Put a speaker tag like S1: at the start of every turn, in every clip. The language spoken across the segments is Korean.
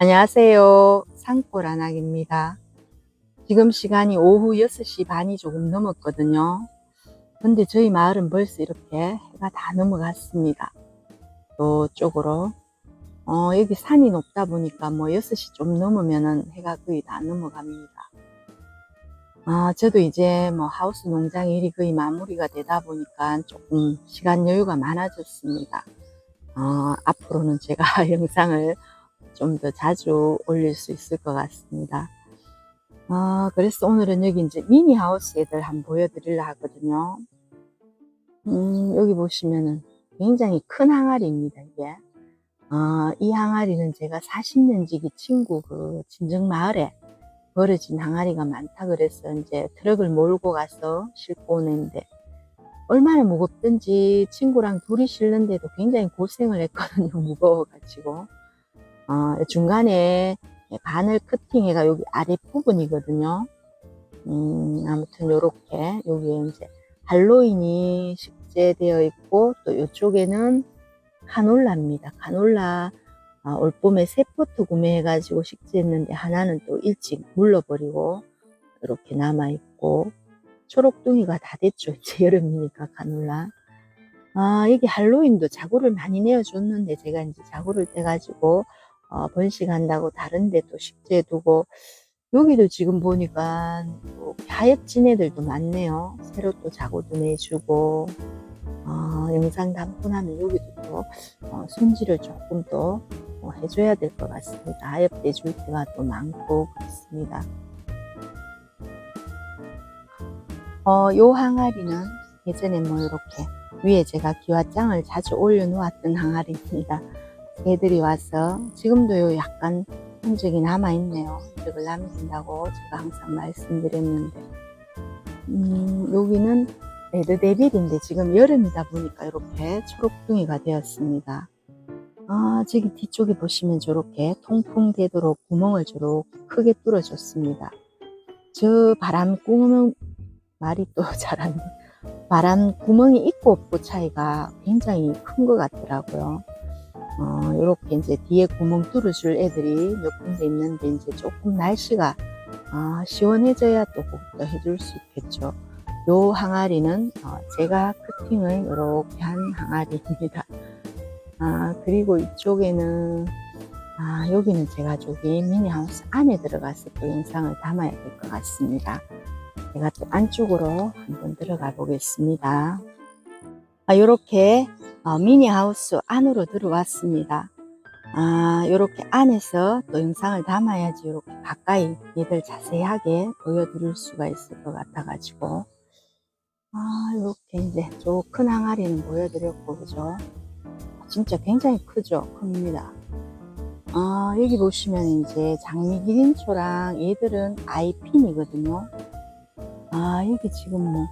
S1: 안녕하세요. 산골안악입니다. 지금 시간이 오후 6시 반이 조금 넘었거든요. 근데 저희 마을은 벌써 이렇게 해가 다 넘어갔습니다. 이쪽으로. 어, 여기 산이 높다 보니까 뭐 6시 좀 넘으면은 해가 거의 다 넘어갑니다. 아, 저도 이제 뭐 하우스 농장 일이 거의 마무리가 되다 보니까 조금 시간 여유가 많아졌습니다. 어, 앞으로는 제가 영상을 좀 더 자주 올릴 수 있을 것 같습니다. 아, 그래서 오늘은 여기 이제 미니 하우스 애들 한번 보여드리려 하거든요. 음, 여기 보시면은 굉장히 큰 항아리입니다, 이게. 아, 이 항아리는 제가 40년 지기 친구 그 진정 마을에 버려진 항아리가 많다 그래서 이제 트럭을 몰고 가서 싣고 오는데 얼마나 무겁든지 친구랑 둘이 실는데도 굉장히 고생을 했거든요. 무거워가지고. 어, 중간에 바늘 커팅해가 여기 아랫부분이거든요. 음, 아무튼 요렇게 여기에 이제 할로윈이 식재되어 있고 또 이쪽에는 카놀라입니다. 카놀라 아, 올 봄에 세 포트 구매해가지고 식재했는데 하나는 또 일찍 물러버리고 이렇게 남아있고 초록둥이가 다 됐죠. 이제 여름이니까 카놀라. 아, 여기 할로윈도 자구를 많이 내어줬는데 제가 이제 자구를 떼가지고 어, 번식한다고 다른데 또 식재해두고 여기도 지금 보니까 또 하엽진 애들도 많네요. 새로 또 자구도 내주고 어, 영상 담고 나면 여기도 또 어, 손질을 조금 더 어, 해줘야 될 것 같습니다. 하엽대 줄 때가 또 많고 그렇습니다. 어, 요 항아리는 예전에 뭐 이렇게 위에 제가 기와장을 자주 올려놓았던 항아리입니다. 애들이 와서 지금도 요 약간 흔적이 남아있네요. 흔적을 남긴다고 제가 항상 말씀드렸는데 음, 여기는 레드데빌인데 지금 여름이다 보니까 이렇게 초록둥이가 되었습니다. 아, 저기 뒤쪽에 보시면 저렇게 통풍 되도록 구멍을 저렇게 크게 뚫어줬습니다. 저 바람 구멍, 말이 또 잘안 돼. 바람 구멍이 있고 없고 차이가 굉장히 큰 것 같더라고요. 어, 요렇게 이제 뒤에 구멍 뚫어줄 애들이 몇 군데 있는데 이제 조금 날씨가 아, 시원해져야 또 그것도 해줄 수 있겠죠. 요 항아리는 어, 제가 커팅을 이렇게 한 항아리입니다. 아, 그리고 이쪽에는 아, 여기는 제가 저기 미니하우스 안에 들어가서 또 영상을 담아야 될 것 같습니다. 제가 또 안쪽으로 한번 들어가 보겠습니다. 아, 요렇게 어, 미니 하우스 안으로 들어왔습니다. 아, 요렇게 안에서 또 영상을 담아야지 요렇게 가까이 얘들 자세하게 보여드릴 수가 있을 것 같아가지고 아, 요렇게 이제 저 큰 항아리는 보여드렸고, 그죠? 진짜 굉장히 크죠? 큽니다. 아, 여기 보시면 이제 장미 기린초랑 얘들은 아이핀이거든요. 아, 여기 지금 뭐,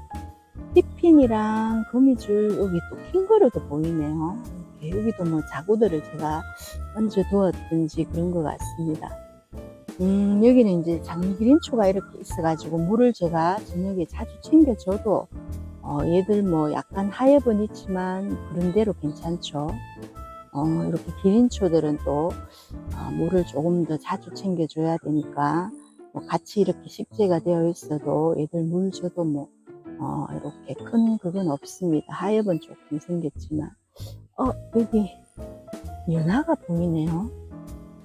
S1: 피핀이랑 거미줄, 여기 또 킹거루도 보이네요. 여기도 뭐 자구들을 제가 얹어 두었든지 그런 것 같습니다. 음, 여기는 이제 장미기린초가 이렇게 있어가지고 물을 제가 저녁에 자주 챙겨줘도 어, 얘들 뭐 약간 하엽은 있지만 그런 대로 괜찮죠. 어, 이렇게 기린초들은 또 어, 물을 조금 더 자주 챙겨줘야 되니까 뭐 같이 이렇게 식재가 되어 있어도 얘들 물 줘도 뭐 어, 이렇게 큰 그건 없습니다. 하엽은 조금 생겼지만 어 여기 연화가 보이네요.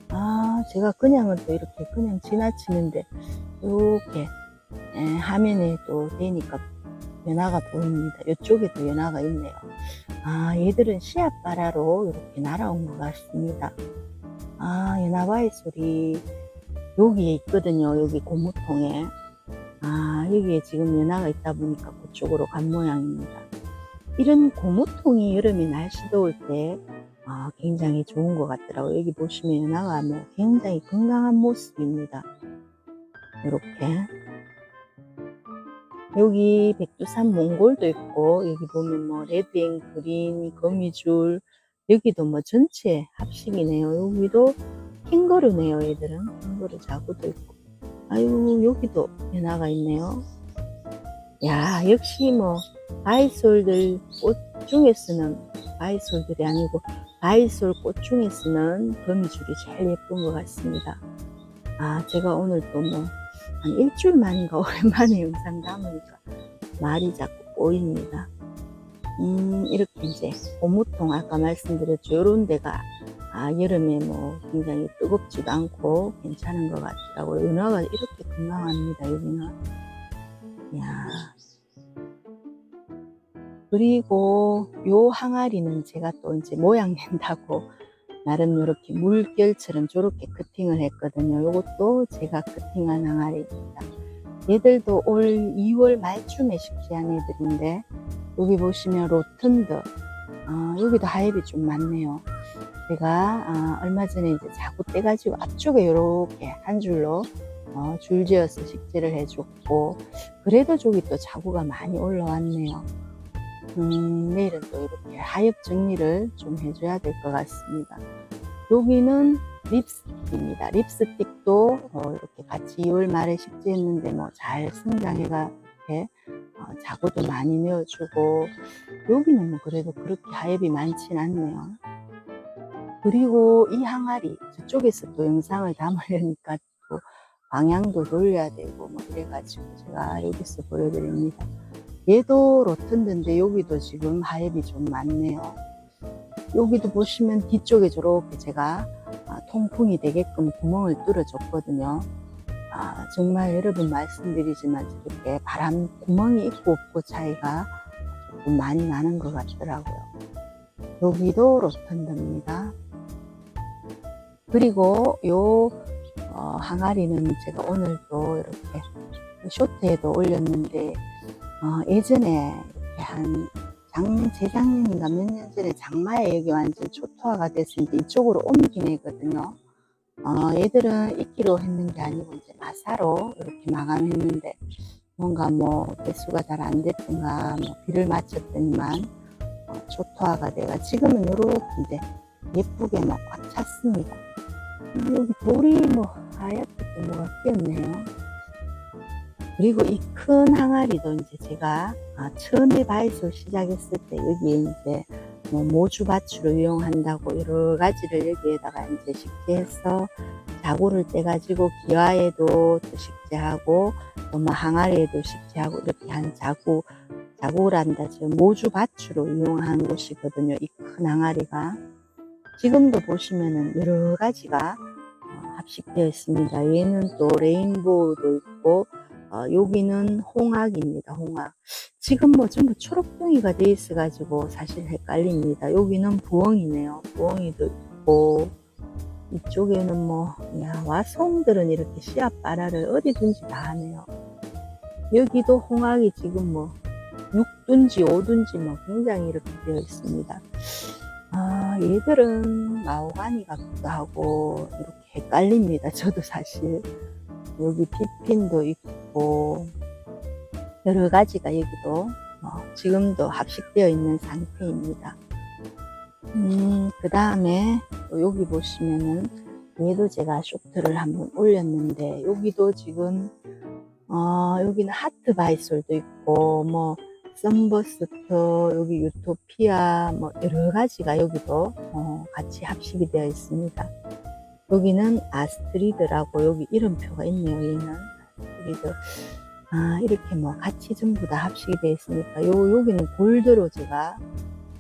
S1: 아 제가 그냥은 또 이렇게 그냥 지나치는데 이렇게 에, 화면에 또 되니까 연화가 보입니다. 이쪽에도 연화가 있네요. 아, 얘들은 씨앗바라로 이렇게 날아온 것 같습니다. 아, 연화바위 소리 여기에 있거든요. 여기 고무통에. 아, 여기에 지금 연화가 있다 보니까 그쪽으로 간 모양입니다. 이런 고무통이 여름에 날씨 더울 때 아, 굉장히 좋은 것 같더라고요. 여기 보시면 연화가 뭐 굉장히 건강한 모습입니다. 이렇게. 여기 백두산 몽골도 있고 여기 보면 뭐 레드앤 그린 거미줄 여기도 뭐 전체 합식이네요 여기도 킹거루네요 얘들은 킹거루 자구도 있고 아유 여기도 연화가 있네요 야 역시 뭐 바이솔들 꽃 중에서는 바이솔들이 아니고 바이솔 꽃 중에서는 거미줄이 제일 예쁜 것 같습니다. 아 제가 오늘 또 뭐 한 일주일 만인가 오랜만에 영상 담으니까 말이 자꾸 꼬입니다. 음 이렇게 이제 고무통 아까 말씀드렸죠. 요런 데가 아 여름에 뭐 굉장히 뜨겁지도 않고 괜찮은 것 같더라고요. 은하가 이렇게 건강합니다. 여기는. 야 그리고 요 항아리는 제가 또 이제 모양 낸다고 나름 이렇게 물결처럼 저렇게 커팅을 했거든요. 요것도 제가 커팅한 항아리입니다. 얘들도 올 2월 말쯤에 식재한 애들인데 여기 보시면 로튼드 아, 여기도 하엽이 좀 많네요. 제가 아, 얼마 전에 이제 자구 떼가지고 앞쪽에 이렇게 한 줄로 어, 줄지어서 식재를 해줬고 그래도 저기 또 자구가 많이 올라왔네요. 음, 내일은 또 이렇게 하엽 정리를 좀 해줘야 될 것 같습니다. 여기는 립스틱입니다. 립스틱도 어, 이렇게 같이 2월 말에 식재했는데 뭐 잘 성장해가 이렇게 어, 자구도 많이 내어주고 여기는 뭐 그래도 그렇게 하엽이 많진 않네요. 그리고 이 항아리 저쪽에서 또 영상을 담으려니까 또 방향도 돌려야 되고 뭐 이래가지고 제가 여기서 보여드립니다. 얘도 로튼드인데 여기도 지금 하엽이 좀 많네요. 여기도 보시면 뒤쪽에 저렇게 제가 아, 통풍이 되게끔 구멍을 뚫어줬거든요. 아, 정말 여러분 말씀드리지만 이렇게 바람 구멍이 있고 없고 차이가 조금 많이 나는 것 같더라고요. 여기도 로턴드입니다. 그리고 요 어, 항아리는 제가 오늘 또 이렇게 쇼트에도 올렸는데 어, 예전에 한 장, 재작년인가 몇 년 전에 장마에 여기 완전 초토화가 됐을 때 이쪽으로 옮긴 애거든요. 어, 얘들은 있기로 했는 게 아니고 이제 마사로 이렇게 마감했는데 뭔가 뭐 배수가 잘 안 됐던가 뭐 비를 맞췄더니만 어, 초토화가 돼가 지금은 이렇게 이제 예쁘게 뭐꽉 찼습니다. 음, 여기 돌이 뭐 하얗게 또 뭐가 끼었네요. 그리고 이 큰 항아리도 이제 제가 아, 처음에 바이솔 시작했을 때 여기에 이제 뭐 모주 밭으로 이용한다고 여러 가지를 여기에다가 이제 식재해서 자구를 떼가지고 기와에도 또 식재하고 또 뭐 항아리에도 식재하고 이렇게 한 자구 자구란다 지금 모주 밭으로 이용한 곳이거든요. 이 큰 항아리가 지금도 보시면은 여러 가지가 어, 합식되어 있습니다. 얘는 또 레인보우도 있고 어, 여기는 홍학입니다. 홍학. 지금 뭐 전부 초록둥이가 돼 있어가지고 사실 헷갈립니다. 여기는 부엉이네요. 부엉이도 있고 이쪽에는 뭐, 야, 와송들은 이렇게 씨앗 발화를 어디든지 다 하네요. 여기도 홍학이 지금 뭐 6둔지 5둔지 뭐 굉장히 이렇게 되어 있습니다. 아, 얘들은 마오가니 같기도 하고 이렇게 헷갈립니다. 저도 사실. 여기 피핀도 있고 여러 가지가 여기도 어, 지금도 합식되어 있는 상태입니다. 음, 그 다음에 여기 보시면은 얘도 제가 쇼트를 한번 올렸는데 여기도 지금 어, 여기는 하트 바이솔도 있고 뭐 썬버스터 여기 유토피아 뭐 여러 가지가 여기도 어, 같이 합식이 되어 있습니다. 여기는 아스트리드라고 여기 이름표가 있네요. 얘는 아스트리드. 아 이렇게 뭐 같이 전부 다 합식이 되어 있으니까 요 여기는 골드로 제가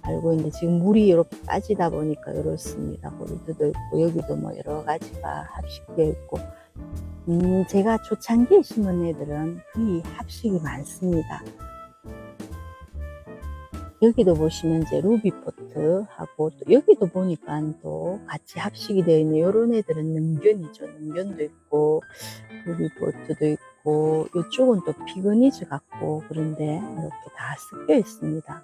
S1: 알고 있는데 지금 물이 이렇게 빠지다 보니까 이렇습니다. 골드도 있고 여기도 뭐 여러 가지가 합식되어 있고 음 제가 초창기에 심은 애들은 거의 합식이 많습니다. 여기도 보시면 이제 루비포트 하고 또 여기도 보니까 또 같이 합식이 되어 있는 이런 애들은 능견이죠. 능견도 있고 루비포트도 있고 이쪽은 또 피그니즈 같고 그런데 이렇게 다 섞여 있습니다.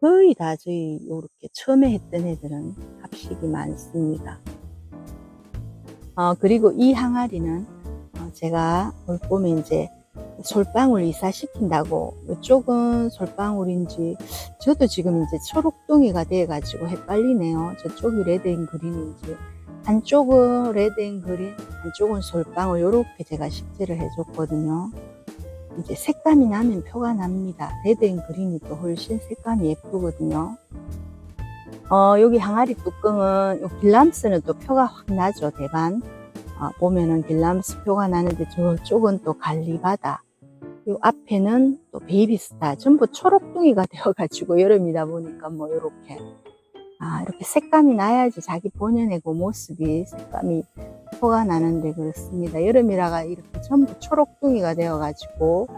S1: 거의 다 저희 이렇게 처음에 했던 애들은 합식이 많습니다. 어, 그리고 이 항아리는 어, 제가 올 봄에 이제 솔방울 이사시킨다고. 이쪽은 솔방울인지 저도 지금 이제 초록둥이가 돼가지고 헷갈리네요. 저쪽이 레드인 그린인지. 한쪽은 레드인 그린 한쪽은 솔방울. 이렇게 제가 식재를 해줬거든요. 이제 색감이 나면 표가 납니다. 레드인 그린이 또 훨씬 색감이 예쁘거든요. 어, 여기 항아리 뚜껑은 요 길람스는 또 표가 확 나죠 대반. 어, 보면은 길람스 표가 나는데 저쪽은 또 갈리바다 요 앞에는 또 베이비스타 전부 초록둥이가 되어가지고 여름이다 보니까 뭐 요렇게. 아 이렇게 색감이 나야지 자기 본연의 그 모습이 색감이 표가 나는데 그렇습니다. 여름이라가 이렇게 전부 초록둥이가 되어가지고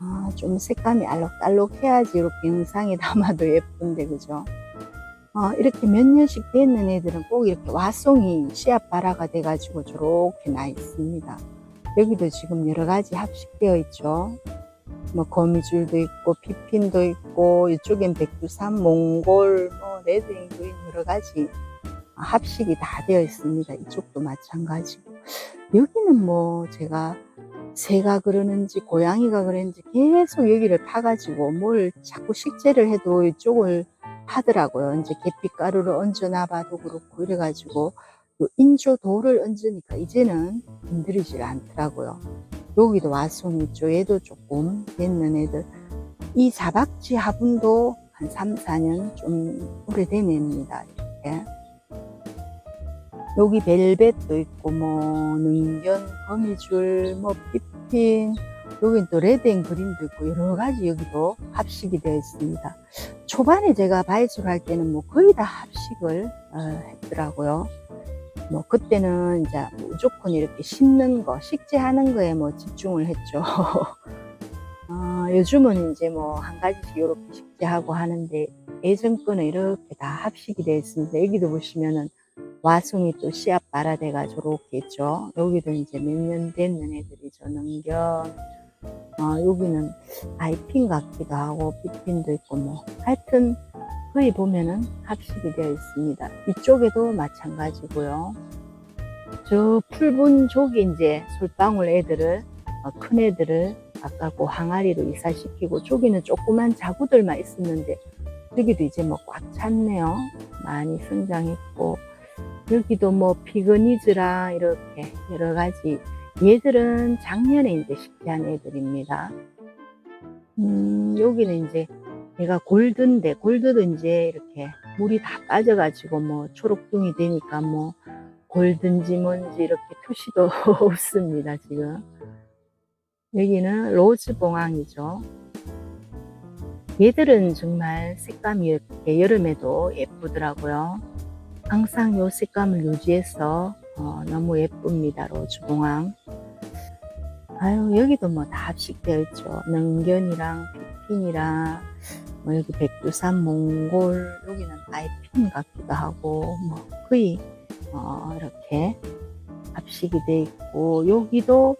S1: 아, 좀 색감이 알록달록해야지 이렇게 영상에 담아도 예쁜데 그죠? 어, 이렇게 몇 년씩 됐는 애들은 꼭 이렇게 와송이 씨앗 발화가 돼가지고 저렇게 나 있습니다. 여기도 지금 여러 가지 합식되어 있죠. 뭐 거미줄도 있고 피핀도 있고 이쪽엔 백두산, 몽골, 뭐 레드잉그린 여러 가지 합식이 다 되어 있습니다. 이쪽도 마찬가지고 여기는 뭐 제가 새가 그러는지 고양이가 그러는지 계속 여기를 파가지고 뭘 자꾸 식재를 해도 이쪽을 하더라고요. 이제 계피가루를 얹어놔봐도 그렇고 이래가지고 요 인조 돌을 얹으니까 이제는 힘들이질 않더라고요. 여기도 와송이 있죠. 얘도 조금 됐는 애들. 이 자박지 화분도 한 3, 4년 좀 오래된 애입니다. 이렇게. 여기 벨벳도 있고 뭐 능견, 거미줄, 뭐 피핀, 여긴 또 레드 앤 그린도 있고 여러 가지 여기도 합식이 되어 있습니다. 초반에 제가 바이솔 할 때는 뭐 거의 다 합식을 어, 했더라고요. 뭐 그때는 이제 무조건 이렇게 심는 거, 식재하는 거에 뭐 집중을 했죠. 어, 요즘은 이제 뭐 한 가지씩 이렇게 식재하고 하는데 예전 거는 이렇게 다 합식이 되어 있습니다. 여기도 보시면은 와송이 또 씨앗 발아대가 저렇게 있죠. 여기도 이제 몇년 됐는 애들이죠. 능견, 어, 여기는 아이핀 같기도 하고 비핀도 있고 뭐 하여튼 거의 보면은 합식이 되어 있습니다. 이쪽에도 마찬가지고요. 저 푸른 쪽이 이제 솔방울 애들을 어, 큰 애들을 아까 그 항아리로 이사시키고 저기는 조그만 자구들만 있었는데 여기도 이제 뭐 꽉 찼네요. 많이 성장했고 여기도 뭐 피그니즈랑 이렇게 여러 가지 얘들은 작년에 이제 식재한 애들입니다. 음, 여기는 이제 얘가 골드인데, 골드도 이제 이렇게 물이 다 빠져가지고 뭐 초록둥이 되니까 뭐 골든지 뭔지 이렇게 표시도 없습니다, 지금. 여기는 로즈 봉황이죠. 얘들은 정말 색감이 여름에도 예쁘더라고요. 항상 요 색감을 유지해서 어, 너무 예쁩니다. 로즈 봉황. 아유, 여기도 뭐 다 합식되어 있죠. 능견이랑 피핀이랑, 뭐 여기 백두산, 몽골, 여기는 아이핀 같기도 하고, 뭐 거의, 어, 이렇게 합식이 되어 있고, 여기도,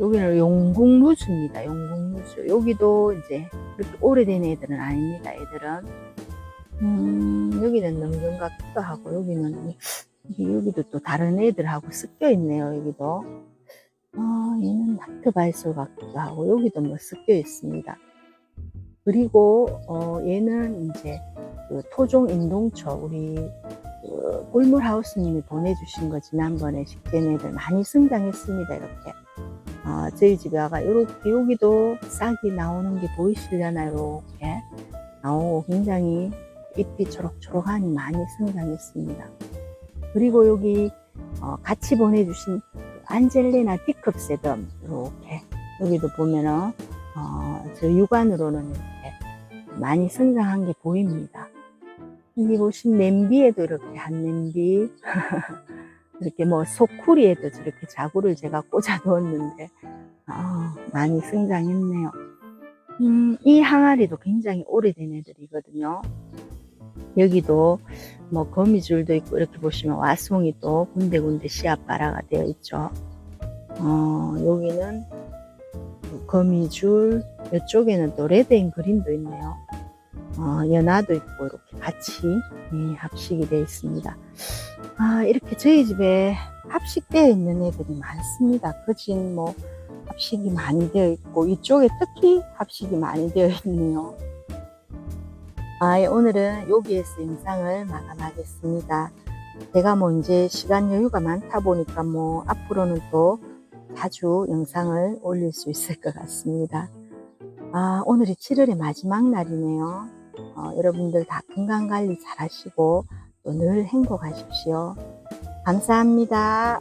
S1: 여기는 용궁루즈입니다. 용궁루즈. 여기도 이제 그렇게 오래된 애들은 아닙니다. 애들은. 음, 여기는 능견 같기도 하고, 여기는 여기도 또 다른 애들하고 섞여 있네요. 여기도. 아, 얘는 나트바이솔 같기도 하고 여기도 뭐 섞여 있습니다. 그리고 어, 얘는 이제 그 토종 인동초 우리 그 꿀물하우스님이 보내주신 거 지난번에 식재는 애들 많이 성장했습니다. 이렇게. 어, 저희 집에 와가 이렇게 여기도 싹이 나오는 게 보이시려나요? 이렇게 나오고 굉장히 잎이 초록초록하니 많이 성장했습니다. 그리고 여기 어, 같이 보내주신 안젤리나 디컵세덤 이렇게 여기도 보면은 어, 저 육안으로는 이렇게 많이 성장한 게 보입니다. 여기 보신 냄비에도 이렇게 한 냄비 이렇게 뭐 소쿠리에도 저렇게 자구를 제가 꽂아 놓았는데 어, 많이 성장했네요. 음, 이 항아리도 굉장히 오래된 애들이거든요. 여기도 뭐 거미줄도 있고 이렇게 보시면 와송이 또 군데군데 씨앗 발화가 되어 있죠. 어, 여기는 그 거미줄, 이쪽에는 또 레드앤 그린도 있네요. 어, 연화도 있고 이렇게 같이 예, 합식이 되어 있습니다. 아, 이렇게 저희 집에 합식되어 있는 애들이 많습니다. 거진 뭐 합식이 많이 되어 있고 이쪽에 특히 합식이 많이 되어 있네요. 아, 예, 오늘은 여기에서 영상을 마감하겠습니다. 제가 뭐 이제 시간 여유가 많다 보니까 뭐 앞으로는 또 자주 영상을 올릴 수 있을 것 같습니다. 아, 오늘이 7월의 마지막 날이네요. 어, 여러분들 다 건강 관리 잘 하시고 또 늘 행복하십시오. 감사합니다.